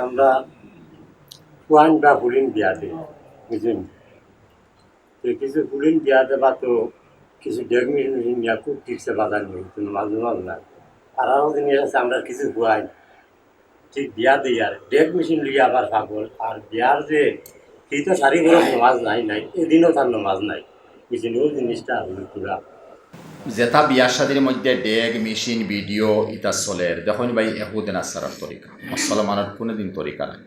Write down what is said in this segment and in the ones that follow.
আমরা বা পুলিন বিয়া দিই বুঝলেন কিছু পুলিন বিয়া দেবা তো কিছু ডেগ মেশিন নিয়ে খুব ঠিকসে বাজার নেই আরও জিনিস আছে আমরা কিছু ঠিক বিয়া দিই আর ডেগ মেশিন লিয়ে আবার পাগল আর বিয়ার যে সেই তো নমাজ নাই নাই এদিনও তার নমাজ নাই মেশিন ওই জিনিসটা হলো পুরা যেটা বিয়া শাদির মধ্যে ডেগ, মেশিন, ভিডিও ইটা চলের দেখুন ভাই, এহুদিন আসার তরিকা। মুসলমানের কোনোদিন তরিকা নাই।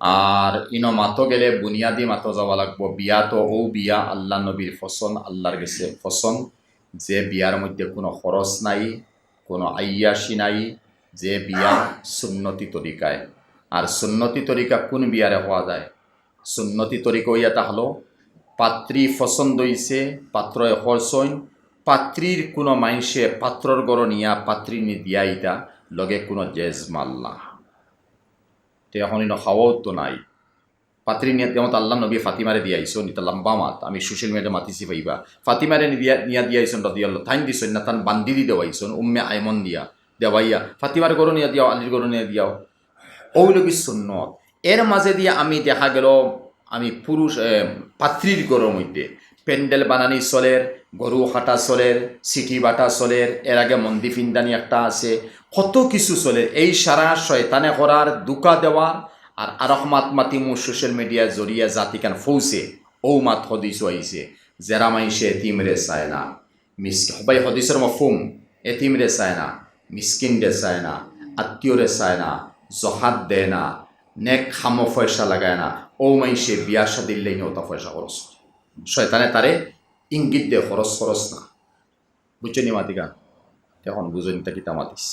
আর ইনো মাতো গেলে বুনিয়াদি মাতো যাওয়া লাগবো। বিয়া তো ও বিয়া, আল্লাহ নবীর ফসন আল্লাহর গেছে ফসন যে বিয়ার মধ্যে কোনো খরচ নাই, কোনো আইয়াসি নাই, যে বিয়া সুন্নতি তরিকায়। আর সুন্নতি তরিকা কোন বিয়ারে হওয়া যায়? সুন্নতি তরিকা ইয়া হলো পাত্রী পছন্দ হইছে পাত্র হরসইন পাত্রীর কোনো মাইসে পাত্রর গড় নিয়া পাত্রী নি দিয়া ইটা লগে কোনো জেজ মাল্লা। তে এখন ইনো খাওয়াও তো নাই। পাত্রী নিয়া যেমন আল্লাহ নবী ফাতিমারে দিয়া আইসো নিতা লম্বা মাত, আমি সোশ্যাল মিডিয়া মাতিছি পাইবা ফাতিমারে দিয়া নিয়া দিয়া আইসন রদি আল্লাহ থাইন দিছন না তান বান্দি দি দেওয়াইছন উম্মে আইমন দিয়া দেওয়াইয়া। ফাতিমার গড় নিয়া দিয়াও, আলির গড় নিয়া দিয়াও। ওইলগি সুন্নত। এর মাঝে দিয়ে আমি দেখা গেল, আমি পুরুষ পাত্রীর গরুর মধ্যে প্যান্ডেল বানানি চলের গরু হাঁটা চলের, সিটি বাটা চলের, এর আগে মন্দি ফিন্দানি একটা আছে, কত কিছু চলে। এই সারা শয়তানে করার দুকা দেওয়ার আর আরহমাত মাতিমু সোশ্যাল মিডিয়া জরিয়া জাতিকান ফৌসে ও মাত হদিস আইছে জেরা মাইসে এতিমরে চায় না। মিস সবাই হদিসের মফুম এতিমরে চায় না মিসকিন রে চায় না আত্মীয়রে চায় না, জহাত দেয় না, নেক খামো পয়সা লাগায় না। ও মাইসে বিয়া লেগে ওটা পয়সা খরচ শয়তানে তারে ইঙ্গিত দে খরচ খরচ না। বুঝছ নি মাতিকা এখন বুঝনি তা কিতা মাতিস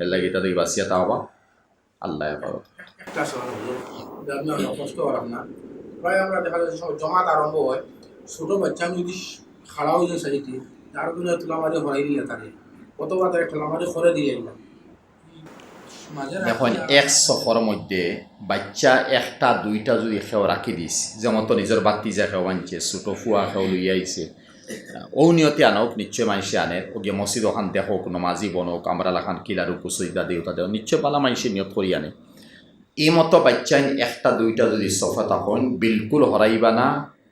এর লাগে তাদের বাসিয়া তা হবা। আল্লাহ অনেক কষ্ট করেন না। প্রায় আমরা দেখা যাচ্ছে সব জমাত আরম্ভ হয় ছোটো বাচ্চা যদি খাড়া হয়ে যায় সাইডে তার জন্য তোলামারি হরাই দিলে তারে। কতবার তারে তোলামারি করে দিয়ে এলাম। এখন এক সফর মধ্যে বাচ্চা একটা, দুইটা যদি খেও রাখি দিস যেমন তো নিজের বাতি যা খেও আনছে, ছোটো ফুয়া খেও লই আইছে ও নিয়তে আনক নিশ্চয় মানুষে আনে, ওগে মসজিদ ওখান দেখক নমাজি বনক আমরা লাখান কিলারু কুসুইদা দেউতা দেও নিশ্চয় পালা মানুষে নিয়ত করি আনে। এই মতো বাচ্চাইন একটা, দুইটা যদি সফা তখন বিলকুল হরাইবা না,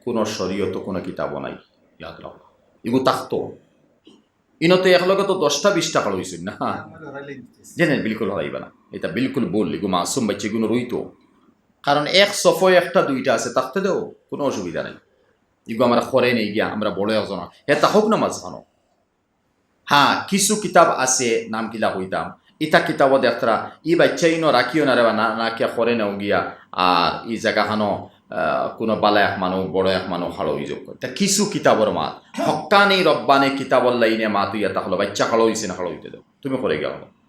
কোনো শরীয়ত, কোনো কিতাব নাই। ইয়াদ রাখো এগু তাকতো ইনতে একলগে তো দশটা, বিশটা কাল হয়েছিল না? জেনে, বিলকুল হরাইবা না এটা বিলকুল বল এগু মাসুম বাচ্চা এগুলো রইতো। কারণ এক সফয় একটা, দুইটা আছে তাকতে দেও কোনো অসুবিধা নেই। এগু আমরা খরে নেই গিয়া, আমরা বড় একজন হে তাহক না মাঝখানো। হ্যাঁ কিছু কিতাব আছে নাম কিলা হইতাম। ইটা কিতাব দেখতরা ই বাচ্চা ইনো রাখিও না রে না না কিয়া খরে নেও গিয়া, আর ই জায়গাখানো কোনো বালা মানুহ বড় এক মানুহ হাড়ো ইযোগ করে তা কিছু কিতাবর মাত হকানি রব্বানে কিতাবর লাইনে মাত ইয়া তাহলে বাচ্চা হাড়ো না হাড়ো হইতে দেও তুমি করে গেল